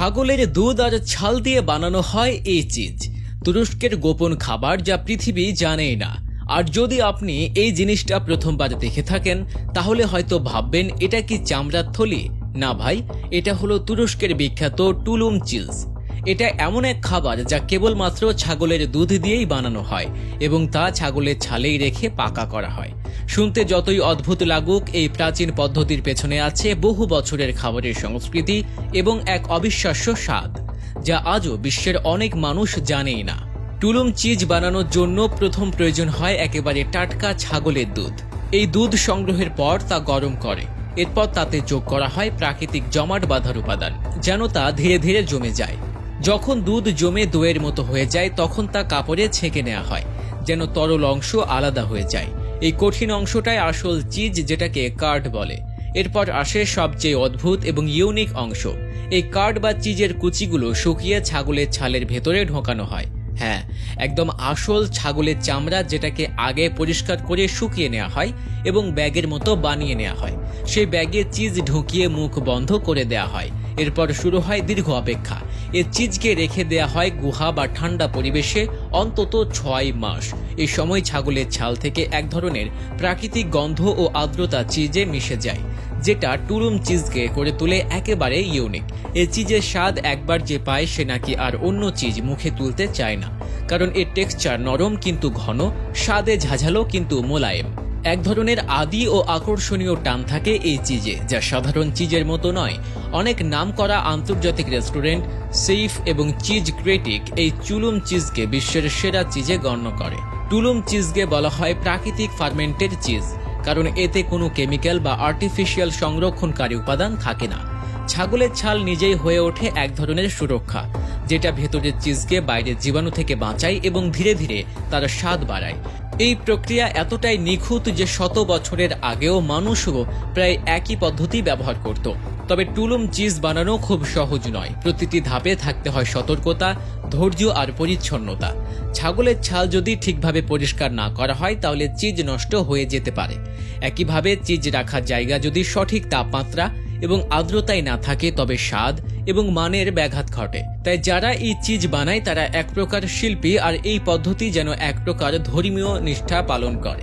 ছাগলের দুধ আর ছাল দিয়ে বানানো হয় এই চিজ। তুরস্কের গোপন খাবার যা পৃথিবী জানেই না। আর যদি আপনি এই জিনিসটা প্রথমবার দেখে থাকেন, তাহলে হয়তো ভাববেন, এটা কি চামড়ার থলি? না ভাই, এটা হলো তুরস্কের বিখ্যাত টুলুম চিজ। এটা এমন এক খাবার যা কেবলমাত্র ছাগলের দুধ দিয়েই বানানো হয় এবং তা ছাগলের ছালেই রেখে পাকা করা হয়। শুনতে যতই অদ্ভুত লাগুক, এই প্রাচীন পদ্ধতির পেছনে আছে বহু বছরের খাবারের সংস্কৃতি এবং এক অবিশ্বাস্য স্বাদ, যা আজও বিশ্বের অনেক মানুষ জানেই না। টুলুম চিজ বানানোর জন্য প্রথম প্রয়োজন হয় একেবারে টাটকা ছাগলের দুধ। এই দুধ সংগ্রহের পর তা গরম করে। এরপর তাতে যোগ করা হয় প্রাকৃতিক জমাট বাঁধার উপাদান, যেন তা ধীরে ধীরে জমে যায়। যখন দুধ জমে দইয়ের মতো হয়ে যায়, তখন তা কাপড়ে ছেঁকে নেওয়া হয়, যেন তরল অংশ আলাদা হয়ে যায়। এই কঠিন অংশটাই আসল চিজ যেটাকে কার্ড বলে। এরপর আসে সবচেয়ে অদ্ভুত এবং ইউনিক অংশ। এই কার্ড বা চিজের কুচিগুলো শুকিয়ে ছাগলের ছালের ভেতরে ঢোকানো হয়। হ্যাঁ একদম আসল ছাগলের চামড়া যেটাকে আগে পরিষ্কার করে শুকিয়ে নেওয়া হয় এবং ব্যাগের মতো বানিয়ে নেওয়া হয়। সেই ব্যাগে চিজ ঢুকিয়ে মুখ বন্ধ করে দেওয়া হয়। এরপর শুরু হয় দীর্ঘ অপেক্ষা। এ চিজকে রেখে দেয়া হয় গুহা বা ঠান্ডা পরিবেশে অন্তত ছয় মাস। এ সময় ছাগলের ছাল থেকে এক ধরনের প্রাকৃতিক গন্ধ ও আর্দ্রতা চিজে মিশে যায়, যেটা টুরুম চিজকে করে তোলে একেবারে ইউনিক। এ চিজের স্বাদ একবার যে পায় সে নাকি আর অন্য চিজ মুখে তুলতে চায় না, কারণ এর টেক্সচার নরম কিন্তু ঘন, স্বাদে ঝাঝালো কিন্তু মোলায়েম। এক ধরনের আদি ও আকর্ষণীয় টান থাকে এই চিজে, যা সাধারণ চিজের মতো নয়। অনেক নামকরা আন্তর্জাতিক রেস্টুরেন্ট, সেইফ এবং চিজ ক্রেটিক এই চুলুম চিজকে বিশ্বের সেরা চিজে গণ্য করে। টুলুম চিজকে বলা হয় প্রাকৃতিক ফার্মেন্টেড চিজ, কারণ এতে কোনো কেমিক্যাল বা আর্টিফিশিয়াল সংরক্ষণকারী উপাদান থাকে না। ছাগলের ছাল নিজেই হয়ে ওঠে এক ধরনের সুরক্ষা, যেটা ভেতরের চিজকে বাইরের জীবাণু থেকে বাঁচায় এবং ধীরে ধীরে তার স্বাদ বাড়ায়। এই প্রক্রিয়া এতটাই নিখুঁত যে শত বছরের আগেও মানুষও প্রায় একই পদ্ধতি ব্যবহার করত। তবে টুলুম চিজ বানানো খুব সহজ নয়। প্রতিটি ধাপে থাকতে হয় সতর্কতা, ধৈর্য আর পরিচ্ছন্নতা। ছাগলের ছাল যদি ঠিকভাবে পরিষ্কার না করা হয়, তাহলে চিজ নষ্ট হয়ে যেতে পারে। একইভাবে চিজ রাখার জায়গা যদি সঠিক তাপমাত্রা এবং আর্দ্রতায় না থাকে তবে স্বাদ এবং মানের ব্যাঘাত ঘটে। তাই যারা এই চিজ বানায়, তারা এক প্রকার শিল্পী আর এই পদ্ধতি যেন এক প্রকার ধর্মীয় নিষ্ঠা পালন করে।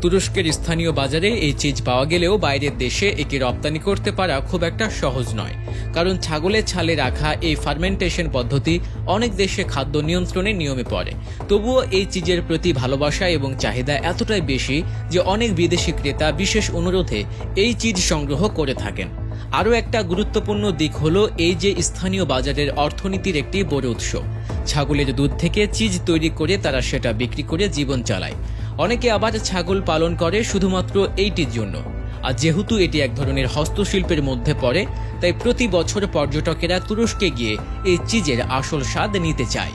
তুরস্কের স্থানীয় বাজারে এই চিজ পাওয়া গেলেও বাইরের দেশে একে রপ্তানি করতে পারা খুব একটা সহজ নয়। কারণ ছাগলের ছালে রাখা এই ফার্মেন্টেশন পদ্ধতি অনেক দেশে খাদ্য নিয়ন্ত্রণে নিয়মে পড়ে। তবুও এই চিজের প্রতি ভালোবাসা এবং চাহিদা এতটাই বেশি যে অনেক বিদেশি ক্রেতা বিশেষ অনুরোধে এই চিজ সংগ্রহ করে থাকেন। আরও একটা গুরুত্বপূর্ণ দিক হলো এই যে স্থানীয় বাজারের অর্থনীতির একটি বড় উৎস। ছাগলের দুধ থেকে চিজ তৈরি করে তারা সেটা বিক্রি করে জীবন চালায়। অনেকে আবার ছাগল পালন করে শুধুমাত্র এইটির জন্য। আর যেহেতু এটি এক ধরনের হস্তশিল্পের মধ্যে পড়ে, তাই প্রতি বছর পর্যটকেরা তুরস্কে গিয়ে এই চিজের আসল স্বাদ নিতে চায়।